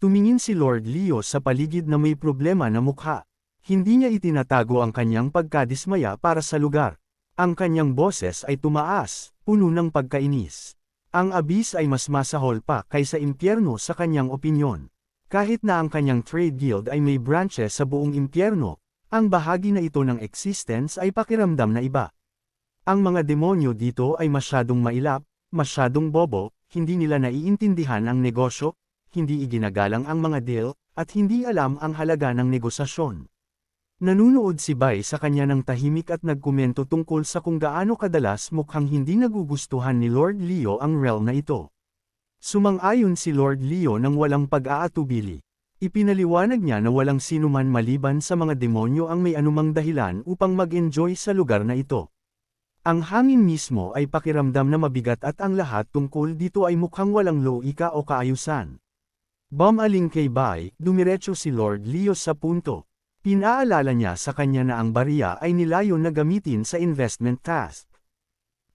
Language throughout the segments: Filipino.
Tumingin si Lord Leo sa paligid na may problema na mukha. Hindi niya itinatago ang kanyang pagkadismaya para sa lugar. Ang kanyang boses ay tumaas, puno ng pagkainis. Ang abis ay mas masahol pa kaysa impyerno sa kanyang opinyon. Kahit na ang kanyang trade guild ay may branches sa buong impyerno, ang bahagi na ito ng existence ay pakiramdam na iba. Ang mga demonyo dito ay masyadong mailap, masyadong bobo, hindi nila naiintindihan ang negosyo, hindi iginagalang ang mga deal, at hindi alam ang halaga ng negosasyon. Nanunood si Bai sa kanya ng tahimik at nagkomento tungkol sa kung gaano kadalas mukhang hindi nagugustuhan ni Lord Leo ang realm na ito. Sumang-ayon si Lord Leo ng walang pag-aatubili. Ipinaliwanag niya na walang sinuman maliban sa mga demonyo ang may anumang dahilan upang mag-enjoy sa lugar na ito. Ang hangin mismo ay pakiramdam na mabigat at ang lahat tungkol dito ay mukhang walang loika o kaayusan. Bumaling kay Bai, dumiretso si Lord Leo sa punto. Pinaalala niya sa kanya na ang bariya ay nilayon na gamitin sa investment task.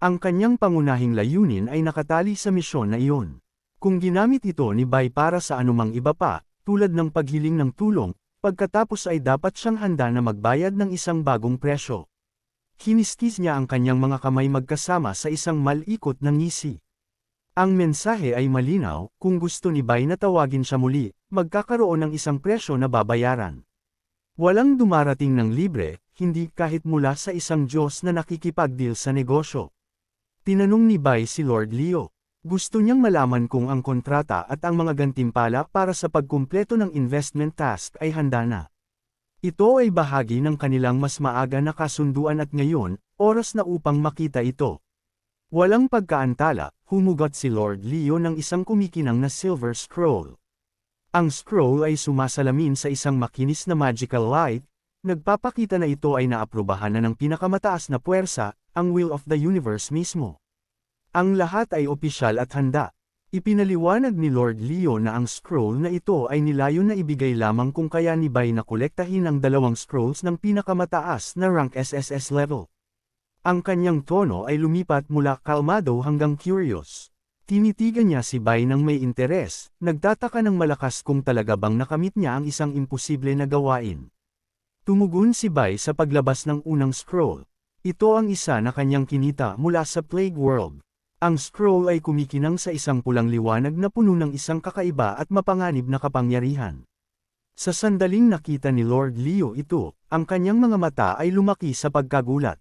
Ang kanyang pangunahing layunin ay nakatali sa misyon na iyon. Kung ginamit ito ni Bai para sa anumang iba pa, tulad ng paghiling ng tulong, pagkatapos ay dapat siyang handa na magbayad ng isang bagong presyo. Kinistis niya ang kanyang mga kamay magkasama sa isang malikot na ngisi. Ang mensahe ay malinaw, kung gusto ni Bai na tawagin siya muli, magkakaroon ng isang presyo na babayaran. Walang dumarating ng libre, hindi kahit mula sa isang Diyos na nakikipagdeal sa negosyo. Tinanong ni Bai si Lord Leo. Gusto niyang malaman kung ang kontrata at ang mga gantimpala para sa pagkumpleto ng investment task ay handa na. Ito ay bahagi ng kanilang mas maaga na kasunduan at ngayon, oras na upang makita ito. Walang pagkaantala, humugot si Lord Leo ng isang kumikinang na silver scroll. Ang scroll ay sumasalamin sa isang makinis na magical light, nagpapakita na ito ay naaprubahan na ng pinakamataas na puwersa, ang will of the universe mismo. Ang lahat ay opisyal at handa. Ipinaliwanag ni Lord Leo na ang scroll na ito ay nilayo na ibigay lamang kung kaya ni Bai na kolektahin ang dalawang scrolls ng pinakamataas na rank SSS level. Ang kanyang tono ay lumipat mula kalmado hanggang curious. Tinitigan niya si Bai ng may interes, nagtataka ng malakas kung talaga bang nakamit niya ang isang imposible na gawain. Tumugon si Bai sa paglabas ng unang scroll. Ito ang isa na kanyang kinita mula sa Plague World. Ang scroll ay kumikinang sa isang pulang liwanag na puno ng isang kakaiba at mapanganib na kapangyarihan. Sa sandaling nakita ni Lord Leo ito, ang kanyang mga mata ay lumaki sa pagkagulat.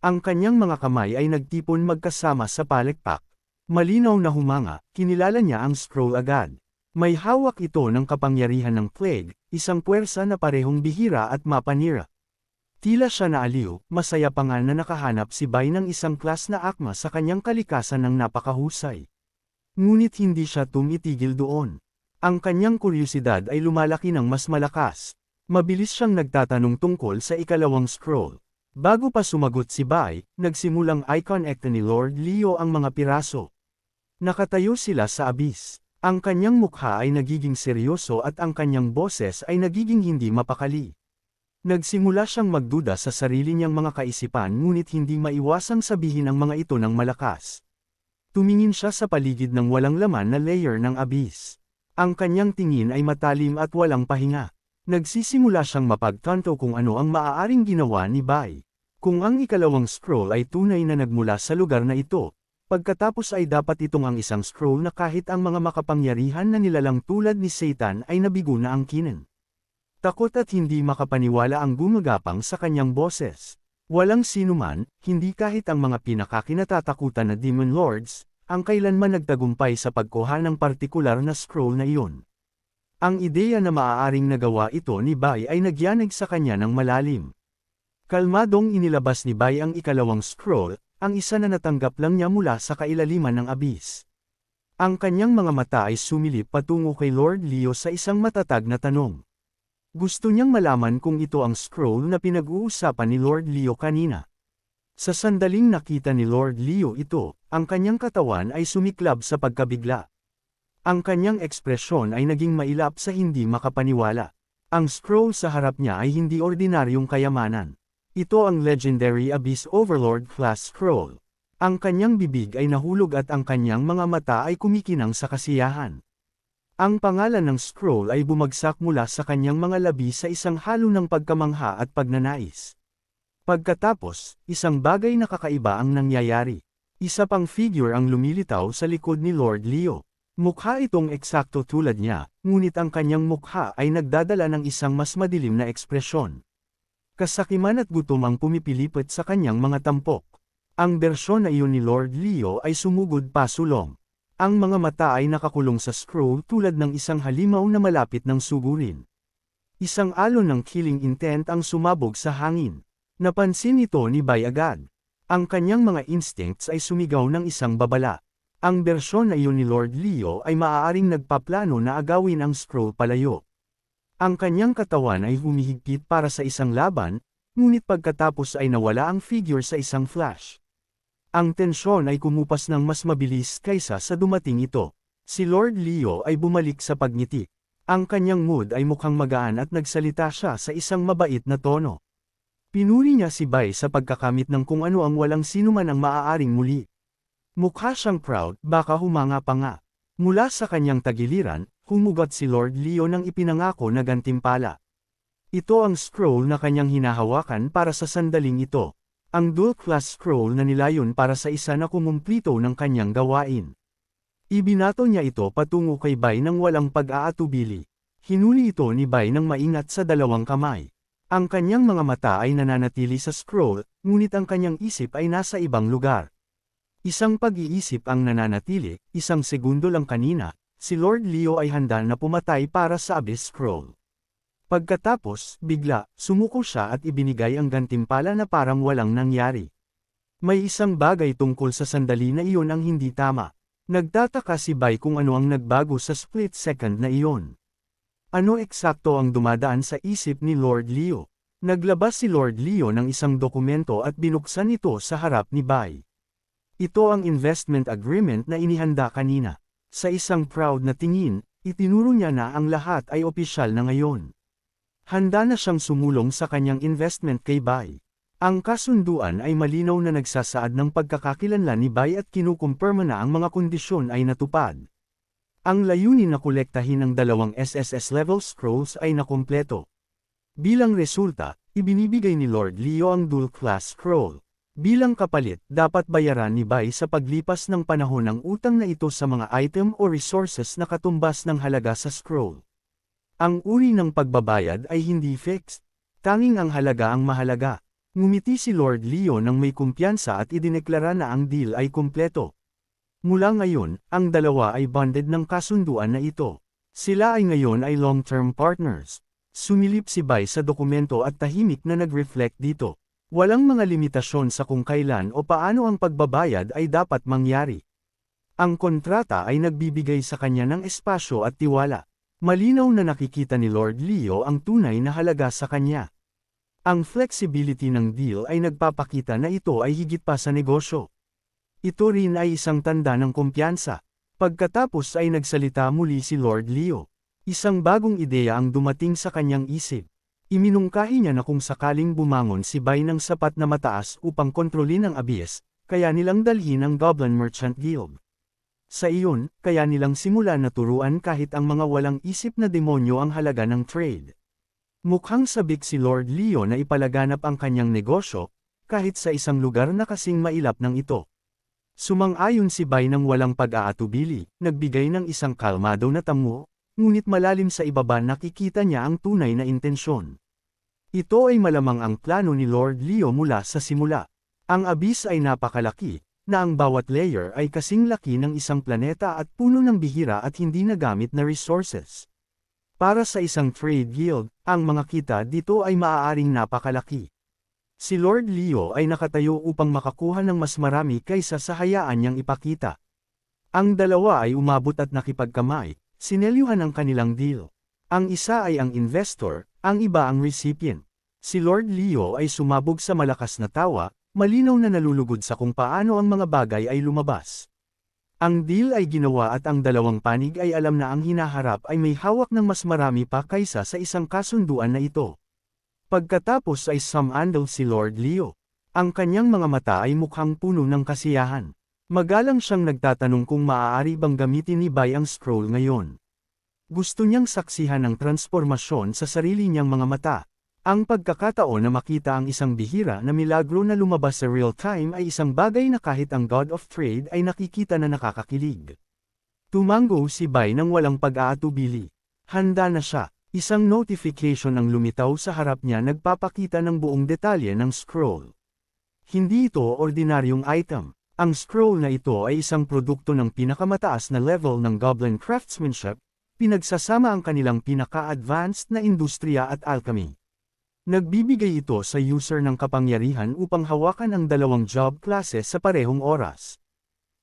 Ang kanyang mga kamay ay nagtipon magkasama sa palekpak. Malinaw na humanga, kinilala niya ang scroll agad. May hawak ito ng kapangyarihan ng plague, isang puwersa na parehong bihira at mapanira. Tila siya naaliw, masaya pa nga na nakahanap si Bai ng isang klas na akma sa kanyang kalikasan ng napakahusay. Ngunit hindi siya tumitigil doon. Ang kanyang kuryosidad ay lumalaki ng mas malakas. Mabilis siyang nagtatanong tungkol sa ikalawang scroll. Bago pa sumagot si Bai, nagsimulang icon act ni Lord Leo ang mga piraso. Nakatayo sila sa abis. Ang kanyang mukha ay nagiging seryoso at ang kanyang boses ay nagiging hindi mapakali. Nagsimula siyang magduda sa sarili niyang mga kaisipan ngunit hindi maiwasang sabihin ang mga ito ng malakas. Tumingin siya sa paligid ng walang laman na layer ng abyss. Ang kanyang tingin ay matalim at walang pahinga. Nagsisimula siyang mapagtanto kung ano ang maaaring ginawa ni Bai. Kung ang ikalawang scroll ay tunay na nagmula sa lugar na ito, pagkatapos ay dapat itong ang isang scroll na kahit ang mga makapangyarihan na nilalang tulad ni Satan ay nabigo na ang kinin. Takot at hindi makapaniwala ang gumagapang sa kanyang boses. Walang sinuman, hindi kahit ang mga pinakakinatatakutan na Demon Lords, ang kailanman nagtagumpay sa pagkuha ng partikular na scroll na iyon. Ang ideya na maaaring nagawa ito ni Bai ay nagyanig sa kanya ng malalim. Kalmadong inilabas ni Bai ang ikalawang scroll, ang isa na natanggap lang niya mula sa kailaliman ng abis. Ang kanyang mga mata ay sumilip patungo kay Lord Leo sa isang matatag na tanong. Gusto niyang malaman kung ito ang scroll na pinag-uusapan ni Lord Leo kanina. Sa sandaling nakita ni Lord Leo ito, ang kanyang katawan ay sumiklab sa pagkabigla. Ang kanyang ekspresyon ay naging mailap sa hindi makapaniwala. Ang scroll sa harap niya ay hindi ordinaryong kayamanan. Ito ang legendary Abyss Overlord class scroll. Ang kanyang bibig ay nahulog at ang kanyang mga mata ay kumikinang sa kasiyahan. Ang pangalan ng scroll ay bumagsak mula sa kanyang mga labi sa isang halo ng pagkamangha at pagnanais. Pagkatapos, isang bagay na kakaiba ang nangyayari. Isa pang figure ang lumilitaw sa likod ni Lord Leo. Mukha itong eksakto tulad niya, ngunit ang kanyang mukha ay nagdadala ng isang mas madilim na ekspresyon. Kasakiman at gutom ang pumipilipit sa kanyang mga tampok. Ang bersyon na iyon ni Lord Leo ay sumugod pa sulong. Ang mga mata ay nakakulong sa scroll tulad ng isang halimaw na malapit ng sugurin. Isang alon ng killing intent ang sumabog sa hangin. Napansin ito ni Bay agad. Ang kanyang mga instincts ay sumigaw ng isang babala. Ang bersyon na iyon ni Lord Leo ay maaaring nagpaplano na agawin ang scroll palayo. Ang kanyang katawan ay humihigpit para sa isang laban, ngunit pagkatapos ay nawala ang figure sa isang flash. Ang tensyon ay kumupas ng mas mabilis kaysa sa dumating ito. Si Lord Leo ay bumalik sa pagngiti. Ang kanyang mood ay mukhang magaan at nagsalita siya sa isang mabait na tono. Pinuri niya si Bai sa pagkakamit ng kung ano ang walang sino man ang maaaring muli. Mukha siyang proud, baka humanga pa nga. Mula sa kanyang tagiliran, humugot si Lord Leo ng ipinangako na gantimpala. Ito ang scroll na kanyang hinahawakan para sa sandaling ito. Ang dual-class scroll na nilayon para sa isa na kumumplito ng kanyang gawain. Ibinato niya ito patungo kay Bai nang walang pag-aatubili. Hinuli ito ni Bai ng maingat sa dalawang kamay. Ang kanyang mga mata ay nananatili sa scroll, ngunit ang kanyang isip ay nasa ibang lugar. Isang pag-iisip ang nananatili, isang segundo lang kanina, si Lord Leo ay handa na pumatay para sa Abyss Scroll. Pagkatapos, bigla, sumuko siya at ibinigay ang gantimpala na parang walang nangyari. May isang bagay tungkol sa sandali na iyon ang hindi tama. Nagtataka si Bai kung ano ang nagbago sa split second na iyon. Ano eksakto ang dumadaan sa isip ni Lord Leo? Naglabas si Lord Leo ng isang dokumento at binuksan ito sa harap ni Bai. Ito ang investment agreement na inihanda kanina. Sa isang proud na tingin, itinuro niya na ang lahat ay opisyal na ngayon. Handa na siyang sumulong sa kanyang investment kay Bai. Ang kasunduan ay malinaw na nagsasaad ng pagkakakilanlan ni Bai at kinukumpirma na ang mga kondisyon ay natupad. Ang layunin na kolektahin ng dalawang SSS level scrolls ay nakumpleto. Bilang resulta, ibinibigay ni Lord Leo ang dual class scroll. Bilang kapalit, dapat bayaran ni Bai sa paglipas ng panahon ng utang na ito sa mga item o resources na katumbas ng halaga sa scroll. Ang uri ng pagbabayad ay hindi fixed. Tanging ang halaga ang mahalaga. Ngumiti si Lord Leo nang may kumpiyansa at idineklara na ang deal ay kumpleto. Mula ngayon, ang dalawa ay bonded ng kasunduan na ito. Sila ay ngayon ay long-term partners. Sumilip si Bai sa dokumento at tahimik na nag-reflect dito. Walang mga limitasyon sa kung kailan o paano ang pagbabayad ay dapat mangyari. Ang kontrata ay nagbibigay sa kanya ng espasyo at tiwala. Malinaw na nakikita ni Lord Leo ang tunay na halaga sa kanya. Ang flexibility ng deal ay nagpapakita na ito ay higit pa sa negosyo. Ito rin ay isang tanda ng kumpiyansa. Pagkatapos ay nagsalita muli si Lord Leo. Isang bagong ideya ang dumating sa kanyang isip. Iminungkahi niya na kung sakaling bumangon si Bai ng sapat na mataas upang kontrolin ang abyss, kaya nilang dalhin ang Goblin Merchant Guild. Sa iyon, kaya nilang simula na turuan kahit ang mga walang isip na demonyo ang halaga ng trade. Mukhang sabik si Lord Leo na ipalaganap ang kanyang negosyo, kahit sa isang lugar na kasing mailap ng ito. Sumang-ayon si Bai ng walang pag-aatubili, nagbigay ng isang kalmado na tamo, ngunit malalim sa ibaba nakikita niya ang tunay na intensyon. Ito ay malamang ang plano ni Lord Leo mula sa simula. Ang abyss ay napakalaki, na ang bawat layer ay kasing laki ng isang planeta at puno ng bihira at hindi nagamit na resources. Para sa isang trade guild, ang mga kita dito ay maaaring napakalaki. Si Lord Leo ay nakatayo upang makakuha ng mas marami kaysa sa hayaan niyang ipakita. Ang dalawa ay umabot at nakipagkamay, sinelyuhan ang kanilang deal. Ang isa ay ang investor, ang iba ang recipient. Si Lord Leo ay sumabog sa malakas na tawa, malinaw na nalulugod sa kung paano ang mga bagay ay lumabas. Ang deal ay ginawa at ang dalawang panig ay alam na ang hinaharap ay may hawak ng mas marami pa kaysa sa isang kasunduan na ito. Pagkatapos ay sumandal si Lord Leo. Ang kanyang mga mata ay mukhang puno ng kasiyahan. Magalang siyang nagtatanong kung maaari bang gamitin ni Bai ang scroll ngayon. Gusto niyang saksihan ang transformasyon sa sarili niyang mga mata. Ang pagkakataon na makita ang isang bihira na milagro na lumabas sa real time ay isang bagay na kahit ang God of Trade ay nakikita na nakakakilig. Tumango si Bai nang walang pag-aatubili. Handa na siya. Isang notification ang lumitaw sa harap niya nagpapakita ng buong detalye ng scroll. Hindi ito ordinaryong item. Ang scroll na ito ay isang produkto ng pinakamataas na level ng Goblin Craftsmanship, pinagsasama ang kanilang pinaka-advanced na industriya at alchemy. Nagbibigay ito sa user ng kapangyarihan upang hawakan ang dalawang job classes sa parehong oras.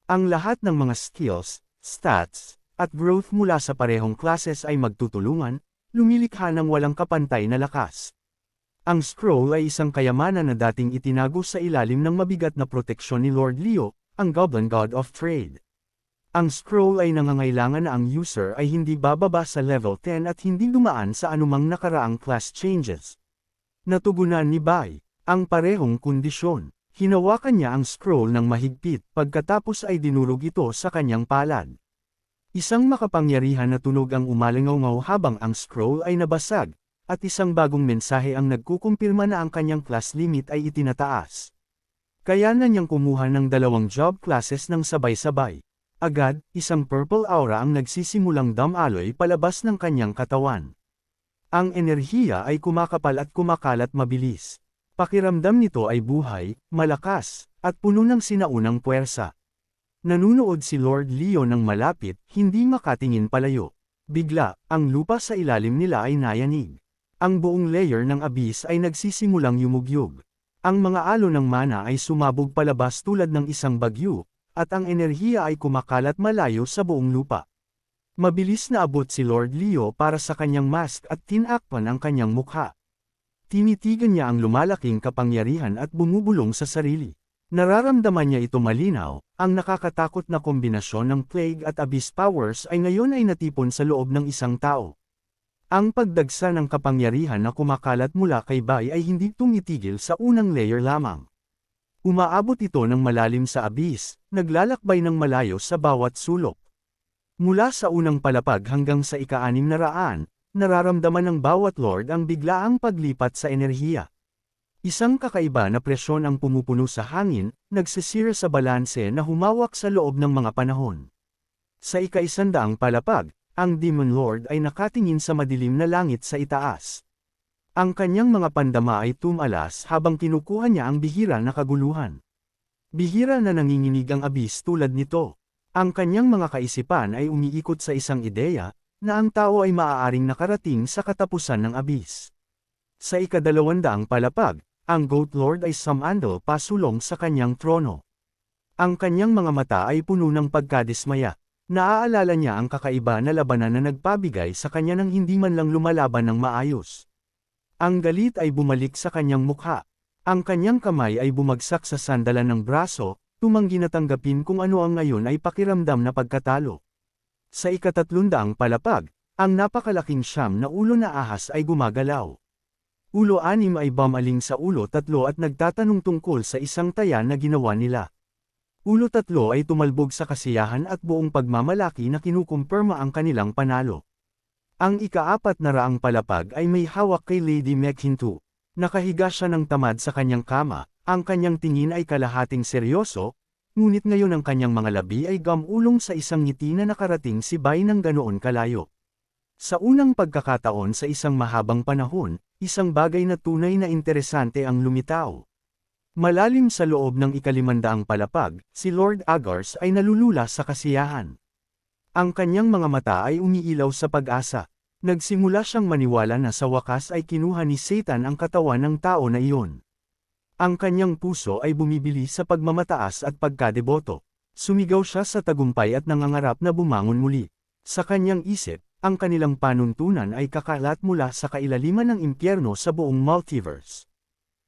Ang lahat ng mga skills, stats, at growth mula sa parehong classes ay magtutulungan, lumilikha ng walang kapantay na lakas. Ang scroll ay isang kayamanan na dating itinago sa ilalim ng mabigat na proteksyon ni Lord Leo, ang Goblin God of Trade. Ang scroll ay nangangailangan na ang user ay hindi bababa sa level 10 at hindi dumaan sa anumang nakaraang class changes. Natugunan ni Bai, ang parehong kondisyon. Hinawakan niya ang scroll ng mahigpit pagkatapos ay dinurog ito sa kanyang palad. Isang makapangyarihan na tunog ang umalingaw habang ang scroll ay nabasag, at isang bagong mensahe ang nagkukumpirma na ang kanyang class limit ay itinataas. Kaya na niyang kumuha ng dalawang job classes ng sabay-sabay. Agad, isang purple aura ang nagsisimulang damaloy palabas ng kanyang katawan. Ang enerhiya ay kumakapal at kumakalat mabilis. Pakiramdam nito ay buhay, malakas, at puno ng sinaunang puwersa. Nanunood si Lord Leo ng malapit, hindi makatingin palayo. Bigla, ang lupa sa ilalim nila ay nayanig. Ang buong layer ng abyss ay nagsisimulang yumugyog. Ang mga alo ng mana ay sumabog palabas tulad ng isang bagyo, at ang enerhiya ay kumakalat malayo sa buong lupa. Mabilis na abot si Lord Leo para sa kanyang mask at tinakpan ang kanyang mukha. Tinitigan niya ang lumalaking kapangyarihan at bumubulong sa sarili. Nararamdaman niya ito malinaw, ang nakakatakot na kombinasyon ng plague at abyss powers ay ngayon ay natipon sa loob ng isang tao. Ang pagdagsa ng kapangyarihan na kumakalat mula kay Bai ay hindi tumitigil sa unang layer lamang. Umaabot ito ng malalim sa abyss, naglalakbay ng malayo sa bawat sulok. Mula sa unang palapag hanggang sa ika-anim na raan, nararamdaman ng bawat lord ang biglaang paglipat sa enerhiya. Isang kakaiba na presyon ang pumupuno sa hangin, nagsisira sa balanse na humawak sa loob ng mga panahon. Sa ikaisandaang palapag, ang Demon Lord ay nakatingin sa madilim na langit sa itaas. Ang kanyang mga pandama ay tumalas habang kinukuha niya ang bihira na kaguluhan. Bihira na nanginginig ang abis tulad nito. Ang kanyang mga kaisipan ay umiikot sa isang ideya, na ang tao ay maaaring nakarating sa katapusan ng abis. Sa ikadalawandaang palapag, ang Goat Lord ay sumando pasulong sa kanyang trono. Ang kanyang mga mata ay puno ng pagkadismaya. Naaalala niya ang kakaiba na labanan na nagpabigay sa kanya ng hindi man lang lumalaban ng maayos. Ang galit ay bumalik sa kanyang mukha. Ang kanyang kamay ay bumagsak sa sandalan ng braso, tumanggi na tanggapin kung ano ang ngayon ay pakiramdam na pagkatalo. Sa ikatatlundaang palapag, ang napakalaking siyam na ulo na ahas ay gumagalaw. Ulo anim ay bamaling sa ulo tatlo at nagtatanong tungkol sa isang taya na ginawa nila. Ulo tatlo ay tumalbog sa kasiyahan at buong pagmamalaki na kinukumpirma ang kanilang panalo. Ang ikaapat na raang palapag ay may hawak kay Lady Mekhintu. Nakahiga siya ng tamad sa kanyang kama, ang kanyang tingin ay kalahating seryoso, Ngunit ngayon ang kanyang mga labi ay gamulong sa isang ngiti na nakarating si Bai ng ganoon kalayo. Sa unang pagkakataon sa isang mahabang panahon, isang bagay na tunay na interesante ang lumitaw. Malalim sa loob ng ikalimandaang palapag, si Lord Agars ay nalulula sa kasiyahan. Ang kanyang mga mata ay umiilaw sa pag-asa. Nagsimula siyang maniwala na sa wakas ay kinuha ni Satan ang katawan ng tao na iyon. Ang kanyang puso ay bumibili sa pagmamataas at pagkadeboto. Sumigaw siya sa tagumpay at nangangarap na bumangon muli. Sa kanyang isip, ang kanilang panuntunan ay kakalat mula sa kailaliman ng impyerno sa buong multiverse.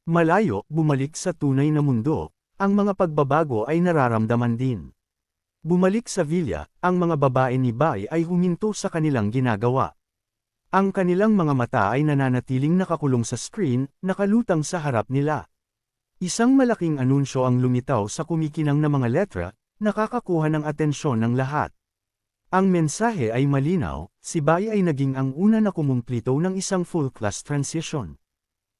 Malayo, bumalik sa tunay na mundo, ang mga pagbabago ay nararamdaman din. Bumalik sa villa, ang mga babae ni Bai ay huminto sa kanilang ginagawa. Ang kanilang mga mata ay nananatiling nakakulong sa screen, nakalutang sa harap nila. Isang malaking anunsyo ang lumitaw sa kumikinang na mga letra, nakakakuha ng atensyon ng lahat. Ang mensahe ay malinaw, si Bai ay naging ang una na kumumplito ng isang full-class transition.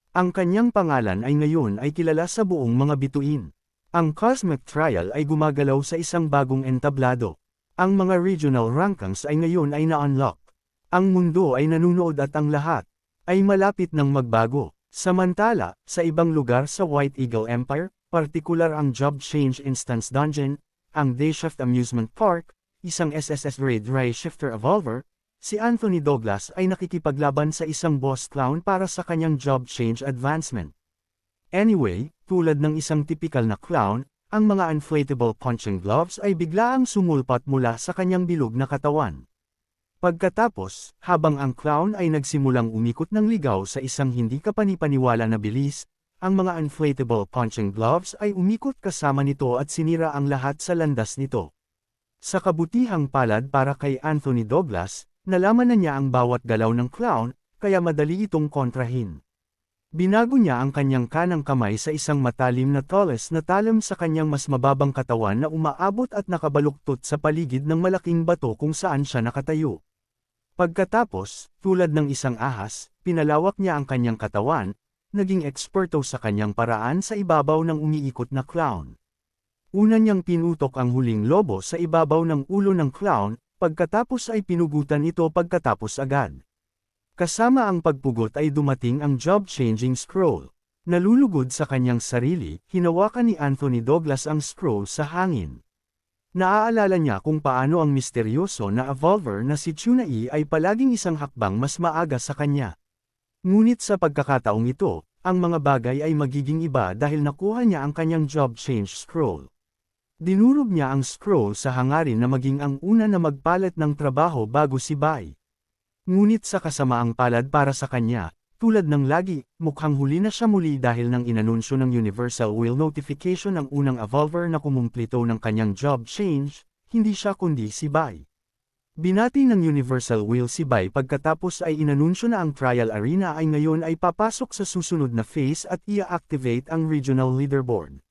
Ang kanyang pangalan ay ngayon ay kilala sa buong mga bituin. Ang Cosmic Trial ay gumagalaw sa isang bagong entablado. Ang mga regional rankings ay ngayon ay na-unlock. Ang mundo ay nanunood at ang lahat ay malapit ng magbago. Samantala, sa ibang lugar sa White Eagle Empire, partikular ang Job Change Instance Dungeon, ang Dayshift Amusement Park, isang SSS Raid Ray Shifter Evolver, si Anthony Douglas ay nakikipaglaban sa isang boss clown para sa kanyang job change advancement. Anyway, tulad ng isang typical na clown, ang mga inflatable punching gloves ay biglaang sumulpat mula sa kanyang bilog na katawan. Pagkatapos, habang ang clown ay nagsimulang umikot ng ligaw sa isang hindi kapanipaniwala na bilis, ang mga inflatable punching gloves ay umikot kasama nito at sinira ang lahat sa landas nito. Sa kabutihang palad para kay Anthony Douglas, nalaman na niya ang bawat galaw ng clown, kaya madali itong kontrahin. Binago niya ang kanyang kanang kamay sa isang matalim na toles na talim sa kanyang mas mababang katawan na umaabot at nakabaluktot sa paligid ng malaking bato kung saan siya nakatayo. Pagkatapos, tulad ng isang ahas, pinalawak niya ang kanyang katawan, naging eksperto sa kanyang paraan sa ibabaw ng umiikot na clown. Una niyang pinutok ang huling lobo sa ibabaw ng ulo ng clown, pagkatapos ay pinugutan ito pagkatapos agad. Kasama ang pagpugot ay dumating ang job-changing scroll. Nalulugod sa kanyang sarili, hinawakan ni Anthony Douglas ang scroll sa hangin. Naaalala niya kung paano ang misteryoso na evolver na si Tsunai ay palaging isang hakbang mas maaga sa kanya. Ngunit sa pagkakataong ito, ang mga bagay ay magiging iba dahil nakuha niya ang kanyang job change scroll. Dinurog niya ang scroll sa hangarin na maging ang una na magpalit ng trabaho bago si Bai. Ngunit sa kasamaang palad para sa kanya, tulad ng lagi, mukhang huli na siya muli dahil nang inanunsyo ng Universal Will Notification ang unang evolver na kumumplito ng kanyang job change, hindi siya kundi si Bai. Binati ng Universal Will si Bai pagkatapos ay inanunsyo na ang trial arena ay ngayon ay papasok sa susunod na phase at i-activate ang regional leaderboard.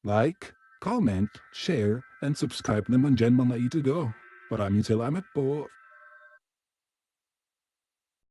Like, comment, share, and subscribe naman dyan mga ito go. Maraming salamat po.